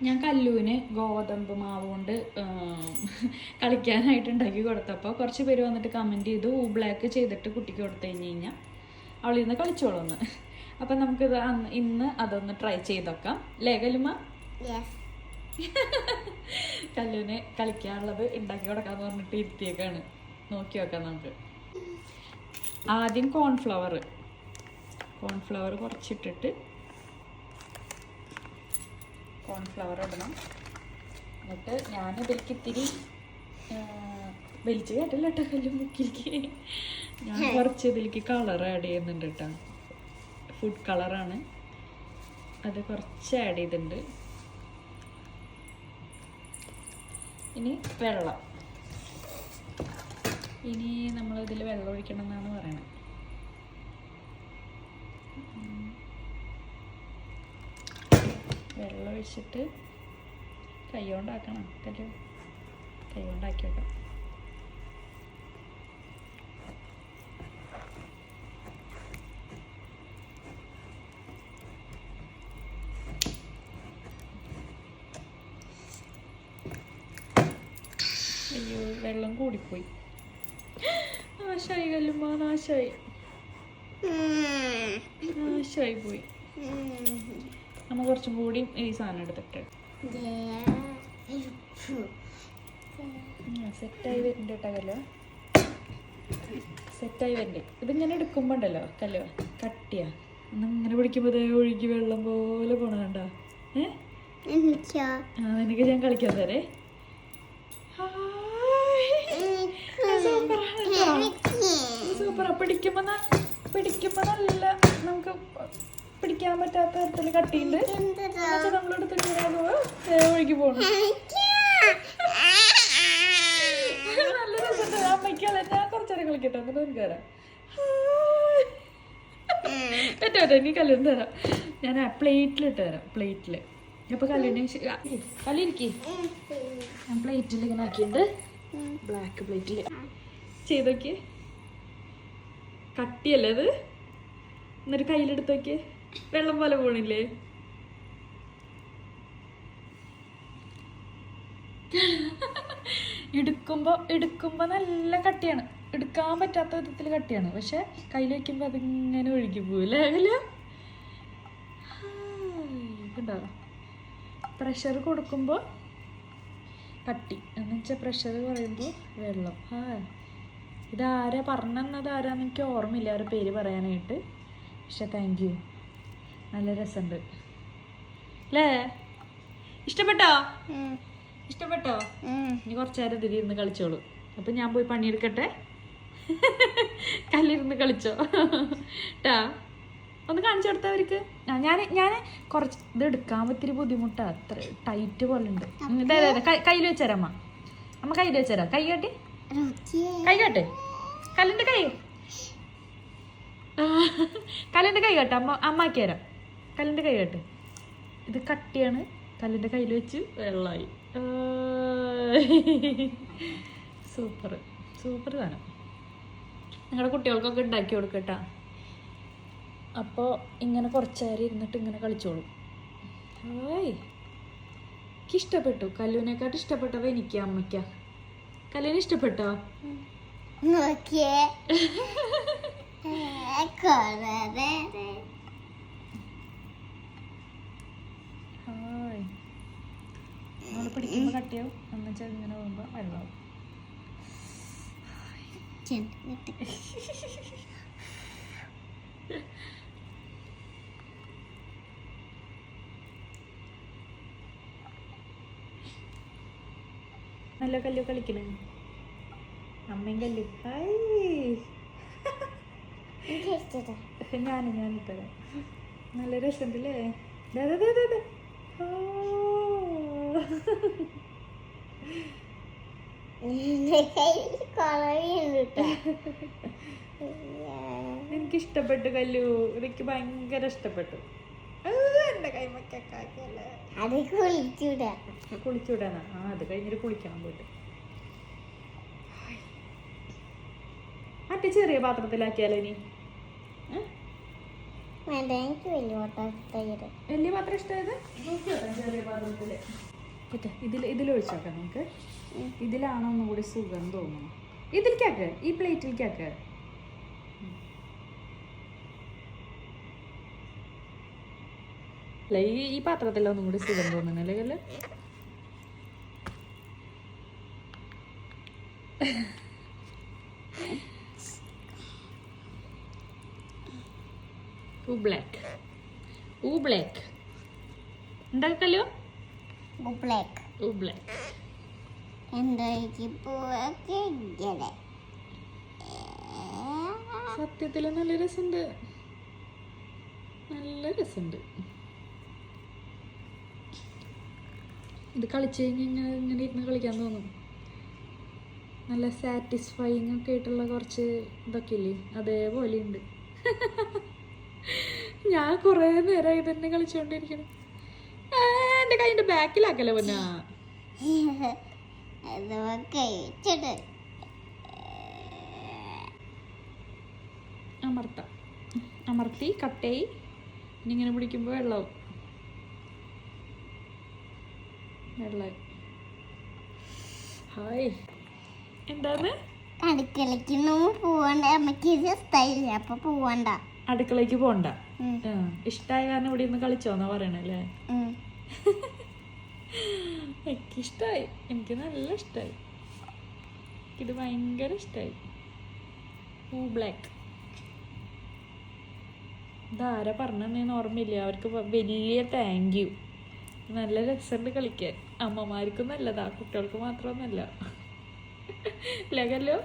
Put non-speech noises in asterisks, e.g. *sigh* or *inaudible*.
ഞാൻ കല്ലുവിന് ഗോതമ്പ് മാവ് കൊണ്ട് കളിക്കാനായിട്ട് ഉണ്ടാക്കി കൊടുത്തപ്പോൾ കുറച്ച് പേര് വന്നിട്ട് കമന്റ് ചെയ്തു ബ്ലാക്ക് ചെയ്തിട്ട് കുട്ടിക്ക് കൊടുത്തു കഴിഞ്ഞ് കഴിഞ്ഞാൽ അവളിൽ നിന്ന് കളിച്ചോളൂന്ന് അപ്പം നമുക്കിത് അന്ന് ഇന്ന് അതൊന്ന് ട്രൈ ചെയ്തൊക്കാം അല്ലേ കല്ലുമ്മ? *laughs* കല്ലുവിനെ കളിക്കാനുള്ളത് ഉണ്ടാക്കി കൊടുക്കാന്ന് പറഞ്ഞിട്ട് ഇരുത്തിയേക്കാണ് നോക്കി വെക്കാം നമുക്ക്. ആദ്യം കോൺഫ്ലവർ കോൺഫ്ലവർ കുറച്ചിട്ടിട്ട് കോൺഫ്ലവർ ഇടണം. എന്നിട്ട് ഞാൻ ഇതിലേക്ക് ഇത്തിരി വലിച്ചു കയറ്റല്ല കേട്ടോ കല്ലും മുക്കിലേക്ക് ഞാൻ കുറച്ച് ഇതിലേക്ക് കളർ ആഡ് ചെയ്യുന്നുണ്ട് കേട്ടോ. ഫുഡ് കളറാണ് അത് കുറച്ച് ആഡ് ചെയ്തിട്ടുണ്ട്. ഇനി വെള്ളം. ഇനി നമ്മൾ ഇതിൽ വെള്ളം ഒഴിക്കണം എന്നാണ് പറയണത്. ഒഴിച്ചിട്ട് കൈ കൊണ്ടാക്കണം കല്ലോ കൈ കൊണ്ടാക്കി വെക്കാം അയ്യോ വെള്ളം കൂടിപ്പോയി. നാശായി കല്ലുമ്മ നാശായി. നാശായി പോയി. നമ്മ കുറച്ചും കൂടി ഈ സാധനം എടുത്തിട്ട്. സെറ്റായി വരുന്നുണ്ട് കേട്ടോ കല്ലോ. സെറ്റായി വരണ്ടേ ഇതിങ്ങനെ എടുക്കുമ്പോ ഉണ്ടല്ലോ കല്ലോ കട്ടിയാ. ഇങ്ങനെ പിടിക്കുമ്പോ ദേ ഒഴുകി വെള്ളം പോലെ പോണ കണ്ടോ. ഏ? ആ നിനക്ക് ഞാൻ കളിക്കാൻ തരേ. സൂപ്പറാ. പിടിക്കുമ്പോ ന- പിടിക്കുമ്പോ നല്ല നമുക്ക് പിടിക്കാൻ പറ്റാത്ത തരത്തിൽ കട്ടിയുണ്ട് എന്നുവെച്ചാ നമ്മളെടുത്ത് ഇങ്ങനെ ഒഴുകി പോണു. നല്ല രസമുണ്ട്. അമ്മയ്ക്കല്ല ഞാൻ കുറച്ചേരം കളിക്കട്ടെ. എന്നിട്ട് എനിക്ക് തരാം പറ്റോ പറ്റോ നീ കല്ലും തരാം. ഞാൻ ആ പ്ലേറ്റിലിട്ട് തരാം. പ്ലേറ്റിൽ അപ്പൊ കല്ലിനെ കല്ലിരിക്കേ ഞാൻ പ്ലേറ്റിൽ ഇങ്ങനെ ആക്കിയിട്ട് ബ്ലാക്ക് പ്ലേറ്റിൽ ചെയ്തോക്കിയേ. കട്ടിയല്ലേ അത്? എന്നിട്ട് കയ്യിലെടുത്ത് നോക്കിയേ. വെള്ളം പോലെ പോണില്ലേ എടുക്കുമ്പോ എടുക്കുമ്പോ നല്ല കട്ടിയാണ്. എടുക്കാൻ പറ്റാത്ത വിധത്തിൽ കട്ടിയാണ്. പക്ഷെ കയ്യിൽ വെക്കുമ്പോ അതിങ്ങനെ ഒഴുകി പോവില്ലേ പ്രഷർ കൊടുക്കുമ്പോ കട്ടി. എന്ന് വെച്ചാൽ പ്രഷർ പറയുമ്പോ വെള്ളം. ആ ഇതാരാ പറഞ്ഞത് ആരാന്ന് എനിക്ക് ഓർമ്മയില്ല. അവരുടെ പേര് പറയാനായിട്ട്. പക്ഷെ താങ്ക് യു നല്ല രസമുണ്ട് അല്ലേ ഇഷ്ടപ്പെട്ടോ? ഇഷ്ടപ്പെട്ടോ? ഇനി കുറച്ച് നേരം ഇതിലിരുന്ന് കളിച്ചോളൂ. അപ്പം ഞാൻ പോയി പണിയെടുക്കട്ടെ? കല്ലിരുന്ന് കളിച്ചോ? ട്ടാ. ഒന്ന് കാണിച്ചു കൊടുത്തവർക്ക് ഞാൻ ഞാൻ കുറച്ച് ഇത് എടുക്കാൻ ഒത്തിരി ബുദ്ധിമുട്ടാ. അത്ര ടൈറ്റ് പോലെ ഉണ്ട് കയ്യിൽ വെച്ചേരാം അമ്മ. അമ്മ കയ്യിൽ വെച്ചേരാ. കൈ കാട്ടി. കൈ കാട്ടെ. കല്ലിന്റെ കൈ. കല്ലിന്റെ കല്ലിന്റെ കൈ കാട്ടെ. അമ്മ അമ്മാക്കി തരാം. കല്ലിന്റെ കൈ കാട്ടെ. ഇത് കട്ടിയാണ്. കല്ലിന്റെ കയ്യിൽ വെച്ച് വെള്ളമായി. സൂപ്പർ. സൂപ്പർ സാധനം. നിങ്ങളുടെ കുട്ടികൾക്കൊക്കെ ഉണ്ടാക്കി കൊടുക്കട്ടാ അപ്പോൾ ഇങ്ങനെ കുറച്ച് നേരം ഇരുന്നിട്ട് ഇങ്ങനെ കളിച്ചോളും. ഹായ് എനിക്ക് ഇഷ്ടപ്പെട്ടു കല്ലുവിനെക്കാട്ട് ഇഷ്ടപ്പെട്ടത് എനിക്ക് അമ്മയ്ക്ക. കല്ലുവിന് ഇഷ്ടപ്പെട്ടോ? നോക്കിയേ *laughs* കൊറേ ഹായ് നമ്മൾ കട്ടിയാവും എന്നുവെച്ചാൽ ഇങ്ങനെ പോകുമ്പോൾ വെള്ളമാവും നല്ല കല്ലു കളിക്കണേ. അമ്മയും കല്ലു. ഞാനും ഞാനിട്ടത് നല്ല രസമുണ്ടല്ലേ. ആ. എനിക്ക് ഇഷ്ടപ്പെട്ടു കല്ലു. എനിക്ക് ഭയങ്കര ഇഷ്ടപ്പെട്ടു. എന്റെ കുളിച്ചുവിടാനാ ആ അത് കഴിഞ്ഞിട്ട് കുളിക്കാൻ പോയിട്ട്. മറ്റേ ചെറിയ പാത്രത്തിലാക്കിയാലോ ഇനി? വലിയ പാത്രം ഇഷ്ടമായത്? ചെറിയ പാത്രത്തിൽ. പറ്റേ ഇതിൽ ഇതിലൊഴിച്ചോക്കാം നമുക്ക്. ഇതിലാണോ ഒന്നുകൂടി സുഖം തോന്നുന്നു. ഇതിലേക്കാക്ക് ഈ പ്ലേറ്റിലേക്കാക്ക് അല്ല ഈ ഈ പാത്രത്തിൽ ഒന്നും കൂടി സുഖം തോന്നുന്നു അല്ലെങ്കിൽ ബ്ലാക്ക്. ഊ ബ്ലാക്ക്. എന്താക്കല്ലോ എന്തായിരിക്കും? പൂവൊക്കെ ഇങ്ങനെ. സത്യത്തിൽ നല്ല രസമുണ്ട്. നല്ല രസമുണ്ട്. ഇത് കളിച്ചു കഴിഞ്ഞ് ഇങ്ങനെ ഇങ്ങനെ ഇരുന്ന് കളിക്കാൻ തോന്നും. നല്ല സാറ്റിസ്ഫൈങ് ഒക്കെ ആയിട്ടുള്ള കുറച്ച് ഇതൊക്കെ ഇല്ലേ? അതേപോലെ ഉണ്ട്. *laughs* ഞാൻ കുറേ നേരമായി തന്നെ കളിച്ചുകൊണ്ടിരിക്കണം ആ, കൈ എന്റെ ബാക്കിലാക്കല്ലേ പൊന്നാ? *laughs* അമർത്ത. അമർത്താം കട്ടയി ഇങ്ങനെ പിടിക്കുമ്പോൾ വെള്ളം. വെള്ളമായി ഹായ്. എന്താണ്? അടുക്കളയ്ക്കൊന്നും പോവണ്ട. അമ്മയ്ക്ക് ഇത് ഇഷ്ടമില്ല അപ്പൊ പോവണ്ട. അടുക്കളയ്ക്ക് പോണ്ട. ഇഷ്ടായ കാരണം ഇവിടെ ഒന്ന് കളിച്ചോന്നാ പറയണല്ലേ ഉം. എനിക്കിഷ്ടായി. എനിക്ക് നല്ല ഇഷ്ടമായി ഇത് ഭയങ്കര ഇഷ്ടമായി ഊ ബ്ലാക്ക്. ഇതാരാ പറഞ്ഞെന്ന് ഓർമ്മയില്ല. അവർക്ക് വലിയ താങ്ക് യു നല്ല രസമുണ്ട് കളിക്കാൻ. അമ്മമാർക്കും നല്ലതാ. കുട്ടികൾക്ക് മാത്രമൊന്നുമല്ല. ലകല്ലോ